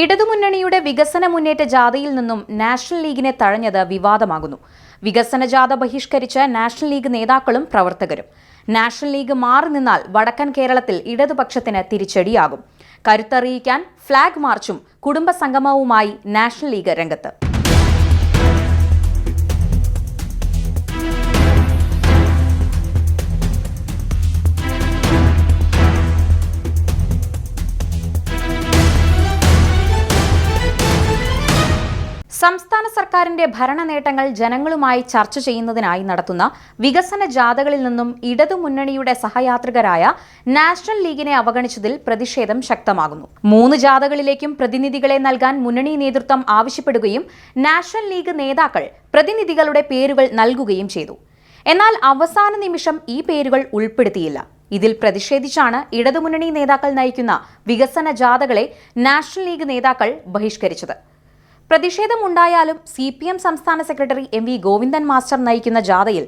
ഇടതുമുന്നണിയുടെ വികസന മുന്നേറ്റ ജാഥയിൽ നിന്നും നാഷണൽ ലീഗിനെ തഴഞ്ഞത് വിവാദമാകുന്നു. വികസന ജാഥ ബഹിഷ്കരിച്ച നാഷണൽ ലീഗ് നേതാക്കളും പ്രവർത്തകരും. നാഷണൽ ലീഗ് മാറി നിന്നാൽ വടക്കൻ കേരളത്തിൽ ഇടതുപക്ഷത്തിന് തിരിച്ചടിയാകും. കരുത്തറിയിക്കാൻ ഫ്ളാഗ് മാർച്ചും കുടുംബ സംഗമവുമായി നാഷണൽ ലീഗ് രംഗത്ത്. സംസ്ഥാന സർക്കാരിന്റെ ഭരണ നേട്ടങ്ങൾ ജനങ്ങളുമായി ചർച്ച ചെയ്യുന്നതിനായി നടത്തുന്ന വികസന ജാഥകളിൽ നിന്നും ഇടതുമുന്നണിയുടെ സഹയാത്രികരായ നാഷണൽ ലീഗിനെ അവഗണിച്ചതിൽ പ്രതിഷേധം ശക്തമാകുന്നു. മൂന്ന് ജാഥകളിലേക്കും പ്രതിനിധികളെ നൽകാൻ മുന്നണി നേതൃത്വം ആവശ്യപ്പെടുകയും നാഷണൽ ലീഗ് നേതാക്കൾ പ്രതിനിധികളുടെ പേരുകൾ നൽകുകയും ചെയ്തു. എന്നാൽ അവസാന നിമിഷം ഈ പേരുകൾ ഉൾപ്പെടുത്തിയില്ല. ഇതിൽ പ്രതിഷേധിച്ചാണ് ഇടതുമുന്നണി നേതാക്കൾ നയിക്കുന്ന വികസന ജാഥകളെ നാഷണൽ ലീഗ് നേതാക്കൾ ബഹിഷ്കരിച്ചത്. പ്രതിഷേധമുണ്ടായാലും സി പി എം സംസ്ഥാന secretary M V Govindan master നയിക്കുന്ന ജാഥയിൽ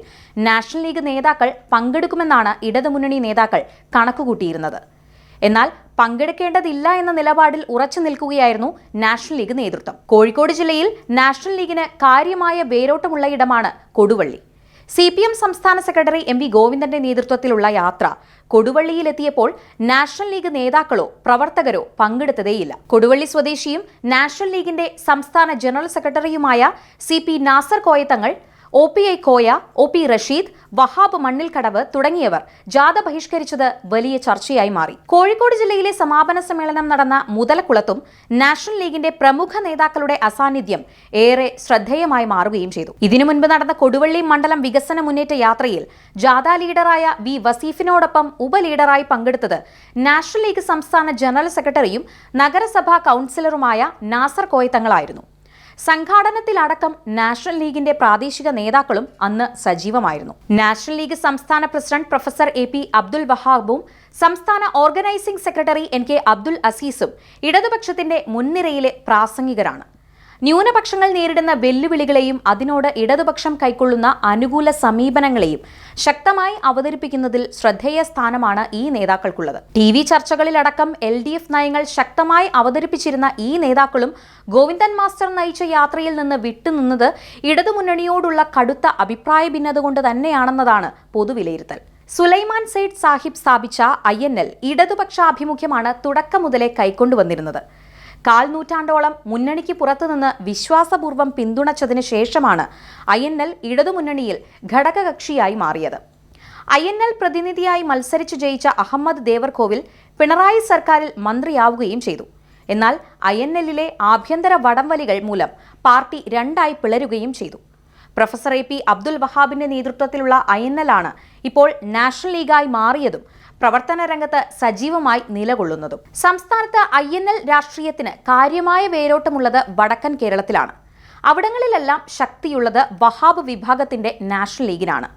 നാഷണൽ ലീഗ് നേതാക്കൾ പങ്കെടുക്കുമെന്നാണ് ഇടതുമുന്നണി നേതാക്കൾ കണക്കുകൂട്ടിയിരുന്നത്. എന്നാൽ പങ്കെടുക്കേണ്ടതില്ല എന്ന നിലപാടിൽ ഉറച്ചു നിൽക്കുകയായിരുന്നു നാഷണൽ ലീഗ് നേതൃത്വം. കോഴിക്കോട് ജില്ലയിൽ നാഷണൽ ലീഗിന് കാര്യമായ വേരോട്ടമുള്ള ഇടമാണ് കൊടുവള്ളി. സി പി എം സംസ്ഥാന സെക്രട്ടറി എം വി ഗോവിന്ദന്റെ നേതൃത്വത്തിലുള്ള യാത്ര. കൊടുവള്ളിയിലെത്തിയപ്പോൾ നാഷണൽ ലീഗ് നേതാക്കളോ പ്രവർത്തകരോ പങ്കെടുത്തതേയില്ല. കൊടുവള്ളി സ്വദേശിയും നാഷണൽ ലീഗിന്റെ സംസ്ഥാന ജനറൽ സെക്രട്ടറിയുമായ C P Nasar Koyathangal O P I Koya O P Rasheed Wahab Mannilkadavu തുടങ്ങിയവർ ജാഥ ബഹിഷ്കരിച്ചത് വലിയ ചർച്ചയായി മാറി. കോഴിക്കോട് ജില്ലയിലെ സമാപന സമ്മേളനം നടന്ന മുതലക്കുളത്തും നാഷണൽ ലീഗിന്റെ പ്രമുഖ നേതാക്കളുടെ അസാന്നിധ്യം ഏറെ ശ്രദ്ധേയമായി മാറുകയും ചെയ്തു. ഇതിനു മുൻപ് നടന്ന കൊടുവള്ളി മണ്ഡലം വികസന മുന്നേറ്റ യാത്രയിൽ ജാഥ ലീഡറായ വി വസീഫിനോടൊപ്പം ഉപലീഡറായി പങ്കെടുത്തത് നാഷണൽ ലീഗ് സംസ്ഥാന ജനറൽ സെക്രട്ടറിയും നഗരസഭാ കൌൺസിലറുമായ നാസർ കോയത്തങ്ങളായിരുന്നു സംഘാടനത്തിലടക്കം നാഷണൽ ലീഗിന്റെ പ്രാദേശിക നേതാക്കളും അന്ന് സജീവമായിരുന്നു. നാഷണൽ ലീഗ് സംസ്ഥാന president professor A P Abdul വഹാബും സംസ്ഥാന organising secretary N K Abdul അസീസും ഇടതുപക്ഷത്തിന്റെ മുൻനിരയിലെ പ്രാസംഗികരാണ്. ന്യൂനപക്ഷങ്ങൾ നേരിടുന്ന വെല്ലുവിളികളെയും അതിനോട് ഇടതുപക്ഷം കൈക്കൊള്ളുന്ന അനുകൂല സമീപനങ്ങളെയും ശക്തമായി അവതരിപ്പിക്കുന്നതിൽ ശ്രദ്ധേയ സ്ഥാനമാണ് ഈ നേതാക്കൾക്കുള്ളത്. ടി വി ചർച്ചകളിലടക്കം എൽ ഡി എഫ് നയങ്ങൾ ശക്തമായി അവതരിപ്പിച്ചിരുന്ന ഈ നേതാക്കളും ഗോവിന്ദൻ മാസ്റ്റർ നയിച്ച യാത്രയിൽ നിന്ന് വിട്ടുനിന്നത് ഇടതുമുന്നണിയോടുള്ള കടുത്ത അഭിപ്രായ ഭിന്നത കൊണ്ട് തന്നെയാണെന്നതാണ് പൊതുവിലയിരുത്തൽ. സുലൈമാൻ സെയ്ഡ് സാഹിബ് സ്ഥാപിച്ച ഐ എൻ എൽ ഇടതുപക്ഷാഭിമുഖ്യമാണ് തുടക്കം മുതലേ കൈക്കൊണ്ടുവന്നിരുന്നത്. കാൽ നൂറ്റാണ്ടോളം മുന്നണിക്ക് പുറത്തുനിന്ന് വിശ്വാസപൂർവം പിന്തുണച്ചതിന് ശേഷമാണ് ഐ എൻ എൽ ഇടതുമുന്നണിയിൽ ഘടകകക്ഷിയായി മാറിയത്. ഐ എൻ എൽ പ്രതിനിധിയായി മത്സരിച്ച് ജയിച്ച അഹമ്മദ് ദേവർകോവിൽ പിണറായി സർക്കാരിൽ മന്ത്രിയാവുകയും ചെയ്തു. എന്നാൽ ഐ എൻ എല്ലിലെ ആഭ്യന്തര വടംവലികൾ മൂലം പാർട്ടി രണ്ടായി പിളരുകയും ചെയ്തു. പ്രൊഫസർ എ പി അബ്ദുൽ വഹാബിന്റെ നേതൃത്വത്തിലുള്ള ഐ എൻ എൽ ആണ് ഇപ്പോൾ നാഷണൽ ലീഗായി മാറിയതും പ്രവർത്തന രംഗത്ത് സജീവമായി നിലകൊള്ളുന്നതും. സംസ്ഥാനത്ത് ഐ എൻ എൽ രാഷ്ട്രീയത്തിന് കാര്യമായ വേരോട്ടമുള്ളത് വടക്കൻ കേരളത്തിലാണ്. അവിടങ്ങളിലെല്ലാം ശക്തിയുള്ളത് വഹാബ് വിഭാഗത്തിന്റെ നാഷണൽ ലീഗിനാണ്.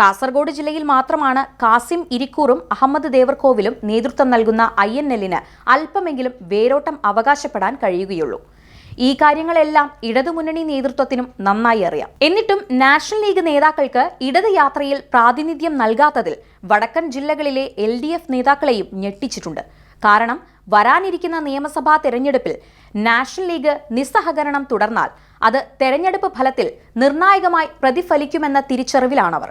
കാസർഗോഡ് ജില്ലയിൽ മാത്രമാണ് കാസിം ഇരിക്കൂറും അഹമ്മദ് ദേവർകോവിലും നേതൃത്വം നൽകുന്ന ഐ എൻ എല്ലിന് അല്പമെങ്കിലും വേരോട്ടം അവകാശപ്പെടാൻ കഴിയുകയുള്ളൂ. ഈ കാര്യങ്ങളെല്ലാം ഇടതുമുന്നണി നേതൃത്വത്തിനും നന്നായി അറിയാം. എന്നിട്ടും നാഷണൽ ലീഗ് നേതാക്കൾക്ക് ഇടത് യാത്രയിൽ പ്രാതിനിധ്യം നൽകാത്തതിൽ വടക്കൻ ജില്ലകളിലെ എൽ നേതാക്കളെയും ഞെട്ടിച്ചിട്ടുണ്ട്. കാരണം വരാനിരിക്കുന്ന നിയമസഭാ തെരഞ്ഞെടുപ്പിൽ നാഷണൽ ലീഗ് നിസ്സഹകരണം തുടർന്നാൽ അത് തെരഞ്ഞെടുപ്പ് ഫലത്തിൽ നിർണായകമായി പ്രതിഫലിക്കുമെന്ന തിരിച്ചറിവിലാണവർ.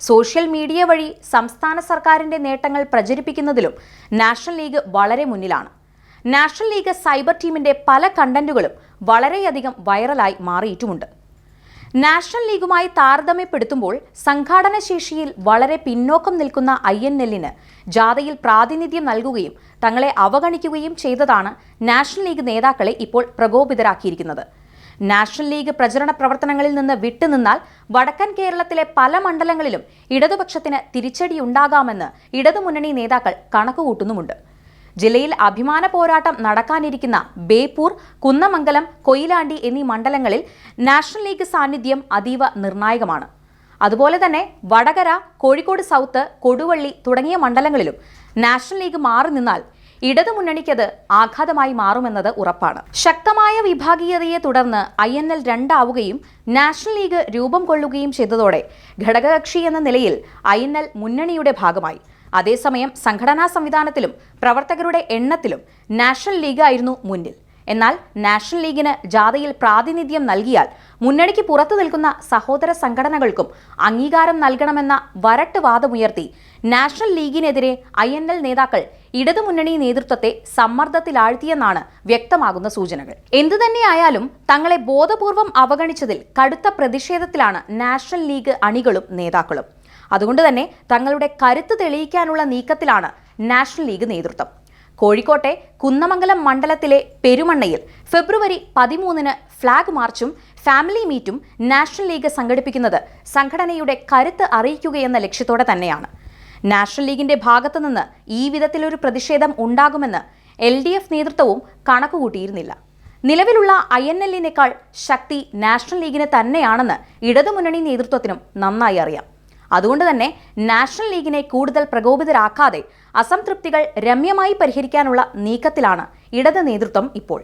സോഷ്യൽ മീഡിയ വഴി സംസ്ഥാന സർക്കാരിന്റെ നേട്ടങ്ങൾ പ്രചരിപ്പിക്കുന്നതിലും നാഷണൽ ലീഗ് വളരെ മുന്നിലാണ്. നാഷണൽ ലീഗ് സൈബർ ടീമിന്റെ പല കണ്ടന്റുകളും വളരെയധികം വൈറലായി മാറിയിട്ടുമുണ്ട്. നാഷണൽ ലീഗുമായി താരതമ്യപ്പെടുത്തുമ്പോൾ സംഘാടന ശേഷിയിൽ വളരെ പിന്നോക്കം നിൽക്കുന്ന ഐ എൻ എല്ലിന് ജാഥയിൽ പ്രാതിനിധ്യം നൽകുകയും തങ്ങളെ അവഗണിക്കുകയും ചെയ്തതാണ് നാഷണൽ ലീഗ് നേതാക്കളെ ഇപ്പോൾ പ്രകോപിതരാക്കിയിരിക്കുന്നത്. നാഷണൽ ലീഗ് പ്രചരണ പ്രവർത്തനങ്ങളിൽ നിന്ന് വിട്ടുനിന്നാൽ വടക്കൻ കേരളത്തിലെ പല മണ്ഡലങ്ങളിലും ഇടതുപക്ഷത്തിന് തിരിച്ചടിയുണ്ടാകാമെന്ന് ഇടതുമുന്നണി നേതാക്കൾ കണക്കുകൂട്ടുന്നുമുണ്ട്. ജില്ലയിൽ അഭിമാന പോരാട്ടം നടക്കാനിരിക്കുന്ന ബേപ്പൂർ കുന്നമംഗലം കൊയിലാണ്ടി എന്നീ മണ്ഡലങ്ങളിൽ നാഷണൽ ലീഗ് സാന്നിധ്യം അതീവ നിർണായകമാണ്. അതുപോലെ തന്നെ വടകര കോഴിക്കോട് സൗത്ത് കൊടുവള്ളി തുടങ്ങിയ മണ്ഡലങ്ങളിലും നാഷണൽ ലീഗ് മാറി നിന്നാൽ ഇടതുമുന്നണിക്കത് ആഘാതമായി മാറുമെന്നത് ഉറപ്പാണ്. ശക്തമായ വിഭാഗീയതയെ തുടർന്ന് ഐ എൻ എൽ രണ്ടാവുകയും നാഷണൽ ലീഗ് രൂപം കൊള്ളുകയും ചെയ്തതോടെ ഘടകകക്ഷി എന്ന നിലയിൽ ഐ എൻ എൽ മുന്നണിയുടെ ഭാഗമായി. അതേസമയം സംഘടനാ സംവിധാനത്തിലും പ്രവർത്തകരുടെ എണ്ണത്തിലും നാഷണൽ ലീഗ് ആയിരുന്നു മുന്നിൽ. എന്നാൽ നാഷണൽ ലീഗിന് ജാഥയിൽ പ്രാതിനിധ്യം നൽകിയാൽ മുന്നണിക്ക് പുറത്തു നിൽക്കുന്ന സഹോദര സംഘടനകൾക്കും അംഗീകാരം നൽകണമെന്ന വരട്ട് വാദമുയർത്തി നാഷണൽ ലീഗിനെതിരെ ഐ എൻ എൽ നേതാക്കൾ ഇടതുമുന്നണി നേതൃത്വത്തെ സമ്മർദ്ദത്തിലാഴ്ത്തിയെന്നാണ് വ്യക്തമാകുന്ന സൂചനകൾ. എന്തുതന്നെയായാലും തങ്ങളെ ബോധപൂർവം അവഗണിച്ചതിൽ കടുത്ത പ്രതിഷേധത്തിലാണ് നാഷണൽ ലീഗ് അണികളും നേതാക്കളും. അതുകൊണ്ട് തന്നെ തങ്ങളുടെ കരുത്ത് തെളിയിക്കാനുള്ള നീക്കത്തിലാണ് നാഷണൽ ലീഗ് നേതൃത്വം. കോഴിക്കോട്ടെ കുന്നമംഗലം മണ്ഡലത്തിലെ പെരുമണ്ണയിൽ ഫെബ്രുവരി പതിമൂന്നിന് ഫ്ളാഗ് മാർച്ചും ഫാമിലി മീറ്റും നാഷണൽ ലീഗ് സംഘടിപ്പിക്കുന്നത് സംഘടനയുടെ കരുത്ത് അറിയിക്കുകയെന്ന ലക്ഷ്യത്തോടെ തന്നെയാണ്. നാഷണൽ ലീഗിന്റെ ഭാഗത്തുനിന്ന് ഈ വിധത്തിലൊരു പ്രതിഷേധം ഉണ്ടാകുമെന്ന് എൽ ഡി എഫ് നേതൃത്വവും കണക്കുകൂട്ടിയിരുന്നില്ല. നിലവിലുള്ള ഐ എൻ എല്ലിനേക്കാൾ ശക്തി നാഷണൽ ലീഗിന് തന്നെയാണെന്ന് ഇടതുമുന്നണി നേതൃത്വത്തിനും നന്നായി അറിയാം. അതുകൊണ്ട് തന്നെ നാഷണൽ ലീഗിനെ കൂടുതൽ പ്രകോപിതരാക്കാതെ അസംതൃപ്തികൾ രമ്യമായി പരിഹരിക്കാനുള്ള നീക്കത്തിലാണ് ഇടത് നേതൃത്വം ഇപ്പോൾ.